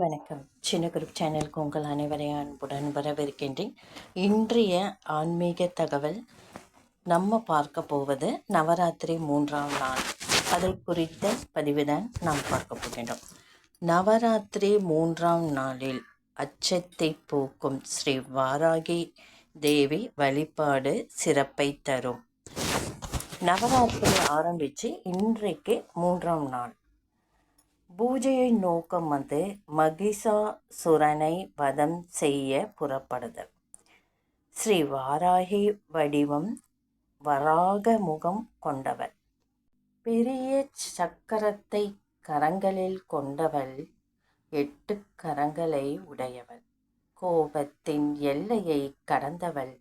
வணக்கம். சின்ன குரூப் சேனலுக்கு உங்கள் அனைவரையும் அன்புடன் வரவேற்கின்றேன். இன்றைய ஆன்மீக தகவல் நம்ம பார்க்க போவது நவராத்திரி மூன்றாம் நாள். அதை குறித்த பதிவுதான் நாம் பார்க்க போகின்றோம். நவராத்திரி மூன்றாம் நாளில் அச்சத்தை போக்கும் ஸ்ரீ வாராகி தேவி வழிபாடு சிறப்பை தரும். நவராத்திரி ஆரம்பித்து இன்றைக்கு மூன்றாம் நாள். பூஜையை நோக்கம் வந்து மகிஷாசுரனை வதம் செய்ய புறப்படுதல். ஸ்ரீ வாராகி வடிவம் வராக முகம் கொண்டவர் பெரிய சக்கரத்தை கரங்களில் கொண்டவள் எட்டு கரங்களை உடையவள். கோபத்தின் எல்லையை கடந்தவள்.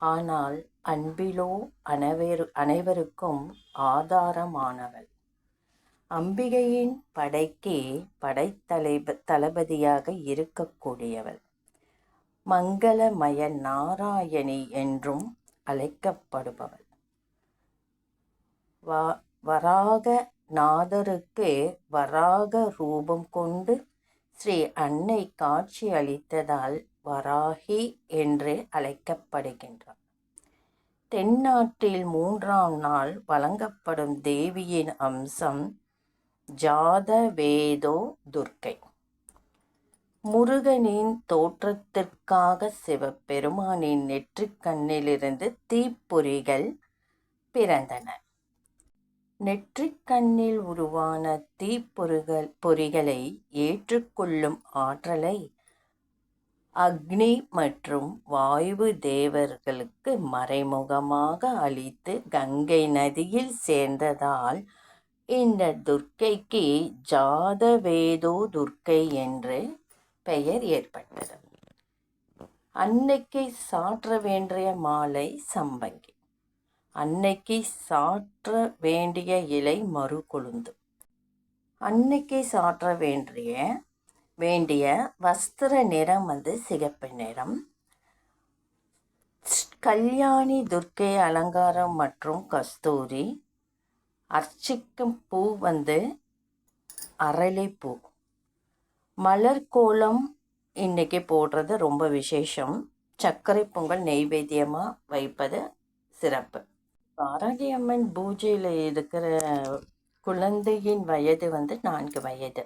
ஆனால் அன்பிலோ அனைவரு அனைவருக்கும் ஆதாரமானவள். அம்பிகையின் படைக்கு படைத்தலைப தளபதியாக இருக்கக்கூடியவள். மங்களமய நாராயணி என்றும் அழைக்கப்படுபவள். வா வராக நாதருக்கு வராக ரூபம் கொண்டு ஸ்ரீ அன்னை காட்சி அளித்ததால் வராகி என்று அழைக்கப்படுகின்றார் தென்னாட்டில் மூன்றாம் நாள் வழங்கப்படும் தேவியின் அம்சம் ஜாதவேதோ துர்க்கை. முருகனின் தோற்றத்திற்காக சிவபெருமானின் நெற்றிக்கண்ணிலிருந்து தீப்பொறிகள் பிறந்தன. நெற்றிக்கண்ணில் உருவான தீப்பொறிகள் பொறிகளை ஏற்றுக்கொள்ளும் ஆற்றலை அக்னி மற்றும் வாயு தேவர்களுக்கு மறைமுகமாக அளித்து கங்கை நதியில் சேர்ந்ததால் இந்த துர்க்கைக்கு ஜாதவேதோ துர்க்கை என்று பெயர் ஏற்பட்டது. அன்னைக்கு சாற்ற வேண்டிய மாலை சம்பங்கி. அன்னைக்கு சாற்ற வேண்டிய இலை மறுகொழுந்து. அன்னைக்கு சாற்ற வேண்டிய வேண்டிய வஸ்திர நிறம் வந்து சிகப்பு நிறம். கல்யாணி துர்க்கை அலங்காரம் மற்றும் கஸ்தூரி அர்ச்சிக்கும் பூ வந்து அரளிப்பூ மலர் கோலம் இன்றைக்கி போடுறது ரொம்ப விசேஷம். சர்க்கரை பொங்கல் நெய்வேத்தியமாக வைப்பது சிறப்பு. பாரதி அம்மன் பூஜையில் இருக்கிற குழந்தையின் வயது வந்து நான்கு வயது.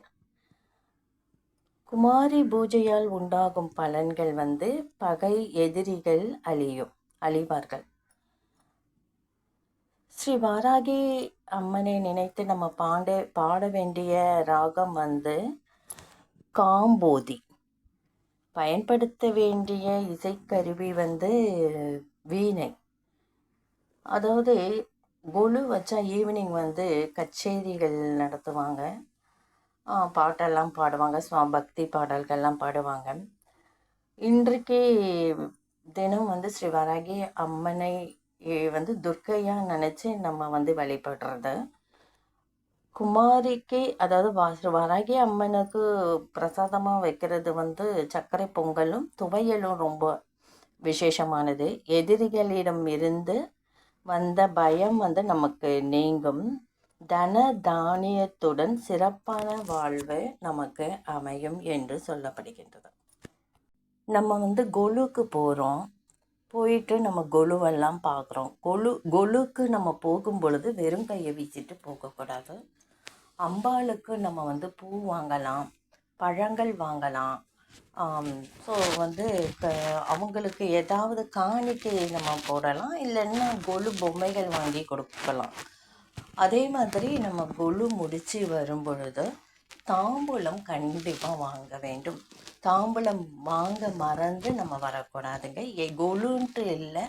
குமாரி பூஜையால் உண்டாகும் பலன்கள் வந்து பகை எதிரிகள் அழியும் அழிவார்கள். ஸ்ரீ வாராகி அம்மனை நினைத்து நம்ம பாட பாட வேண்டிய ராகம் வந்து காம்போதி. பயன்படுத்த வேண்டிய இசைக்கருவி வந்து வீணை. அதாவது கொலு வச்சா ஈவினிங் வந்து கச்சேரிகள் நடத்துவாங்க. பாட்டெல்லாம் பாடுவாங்க சுவா பக்தி பாடல்கள்லாம் பாடுவாங்க. இன்றைக்கு தினம் வந்து ஸ்ரீ வராகி அம்மனை வந்து துர்க்கையாக நினச்சி நம்ம வந்து வழிபடுறது. குமாரிக்கு அதாவது வாச வராகி அம்மனுக்கு பிரசாதமாக வைக்கிறது வந்து சர்க்கரை பொங்கலும் துவையலும் ரொம்ப விசேஷமானது. எதிரிகளிடம் இருந்து வந்த பயம் வந்து நமக்கு நீங்கும். தன தானியத்துடன் சிறப்பான வாழ்வு நமக்கு அமையும் என்று சொல்லப்படுகின்றது. நம்ம வந்து கொலுக்கு போகிறோம் போயிட்டு நம்ம கொலுவெல்லாம் பார்க்குறோம். கொலு கொலுக்கு நம்ம போகும் பொழுது வெறும் கையை வீசிட்டு போகக்கூடாது. அம்பாளுக்கு நம்ம வந்து பூ வாங்கலாம் பழங்கள் வாங்கலாம். ஸோ வந்து இப்போ அவங்களுக்கு ஏதாவது காணிக்கை நம்ம போடலாம் இல்லைன்னா கொலு பொம்மைகள் வாங்கி கொடுக்கலாம். அதே மாதிரி நம்ம கொலு முடித்து வரும் பொழுது தாம்பூலம் கண்டிப்பாக வாங்க வேண்டும். தாம்பூலம் வாங்க மறந்து நம்ம வரக்கூடாதுங்க. எ கொலுன்ட்டு இல்லை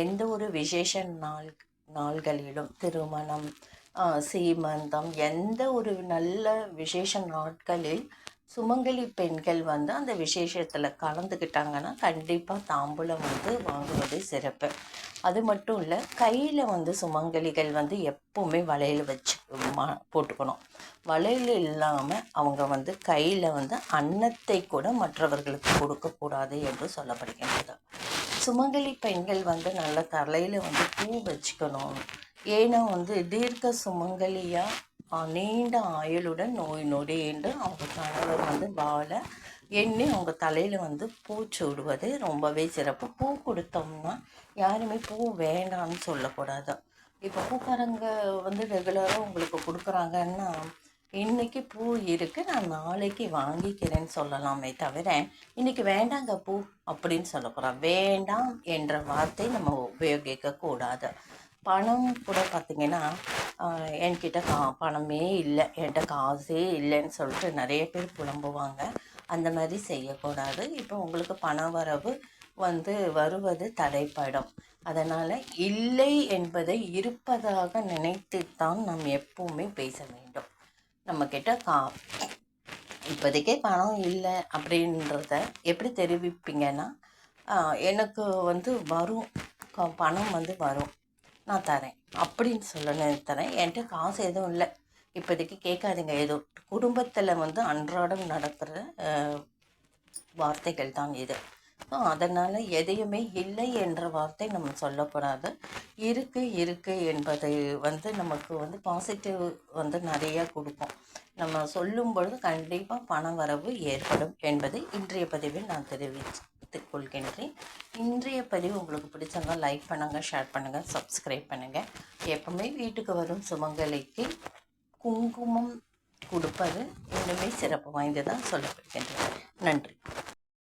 எந்த ஒரு விசேஷ நாள் நாள்களிலும் திருமணம் சீமந்தம் எந்த ஒரு நல்ல விசேஷ நாட்களில் சுமங்கலி பெண்கள் வந்து அந்த விசேஷத்தில் கலந்துக்கிட்டாங்கன்னா கண்டிப்பாக தாம்பூலம் வந்து வாங்குவது சிறப்பு. அது மட்டும் இல்லை கையில் வந்து சுமங்கலிகள் வந்து எப்போவுமே வளையல் வச்சு போட்டுக்கணும். வளையல் இல்லாமல் அவங்க வந்து கையில் வந்து அன்னத்தை கூட மற்றவர்களுக்கு கொடுக்கக்கூடாது என்று சொல்லப்படுகின்றது. சுமங்கலி பெண்கள் வந்து நல்ல தலையில் வந்து பூ வச்சுக்கணும். ஏன்னா வந்து தீர்க்க சுமங்கலியாக நீண்ட ஆயுளுடன் நோய் நொடி என்று அவங்க கணவர் வந்து வாழ எண்ணி அவங்க தலையில் வந்து பூ சூடுவது ரொம்பவே சிறப்பு. பூ கொடுத்தோம்னா யாருமே பூ வேண்டாம்னு சொல்லக்கூடாது. இப்போ பூக்காரங்க வந்து ரெகுலராக உங்களுக்கு கொடுக்குறாங்கன்னா இன்னைக்கு பூ இருக்கு. நான் நாளைக்கு வாங்கிக்கிறேன்னு சொல்லலாமே தவிர இன்னைக்கு வேண்டாங்க பூ அப்படின்னு சொல்லக்கூடாது வேண்டாம் என்ற வார்த்தை நம்ம உபயோகிக்க கூடாது. பணம் கூட பார்த்திங்கன்னா என்கிட்ட கா பணமே இல்லை. என்கிட்ட காசே இல்லைன்னு சொல்லிட்டு நிறைய பேர் புலம்புவாங்க. அந்த மாதிரி செய்யக்கூடாது. இப்போ உங்களுக்கு பண வரவு வந்து வருவது தடைப்படும். அதனால் இல்லை என்பதை இருப்பதாக நினைத்துத்தான் நாம் எப்பவுமே பேச வேண்டும். நம்மக்கிட்ட கா இப்போதைக்கே பணம் இல்லை அப்படின்றத எப்படி தெரிவிப்பீங்கன்னா எனக்கு வந்து வரும். பணம் வந்து வரும். நான் தரேன். அப்படின்னு சொல்லணும் தரேன். என்கிட்ட காசு எதுவும் இல்லை. இப்போதைக்கு கேட்காதீங்க. ஏதோ குடும்பத்தில் வந்து அன்றாடம் நடக்கிற வார்த்தைகள் தான் இது. அதனால் எதையுமே இல்லை என்ற வார்த்தை நம்ம சொல்லக்கூடாது இருக்கு இருக்கு என்பது வந்து நமக்கு வந்து பாசிட்டிவ் வந்து நிறையா கொடுக்கும். நம்ம சொல்லும் பொழுது கண்டிப்பாக பண வரவு ஏற்படும் என்பதை இன்றைய பதிவில் நான் தெரிவித்துக் கொள்கின்றேன். இன்றைய பதிவு உங்களுக்கு பிடிச்சிருந்தா லைக் பண்ணுங்கள் ஷேர் பண்ணுங்கள் சப்ஸ்கிரைப் பண்ணுங்கள் எப்பவுமே வீட்டுக்கு வரும் சுமங்கலைக்கு குங்குமம் கொடுப்பது இன்னுமே சிறப்பு வாய்ந்ததாக சொல்லப்படுகின்றது நன்றி.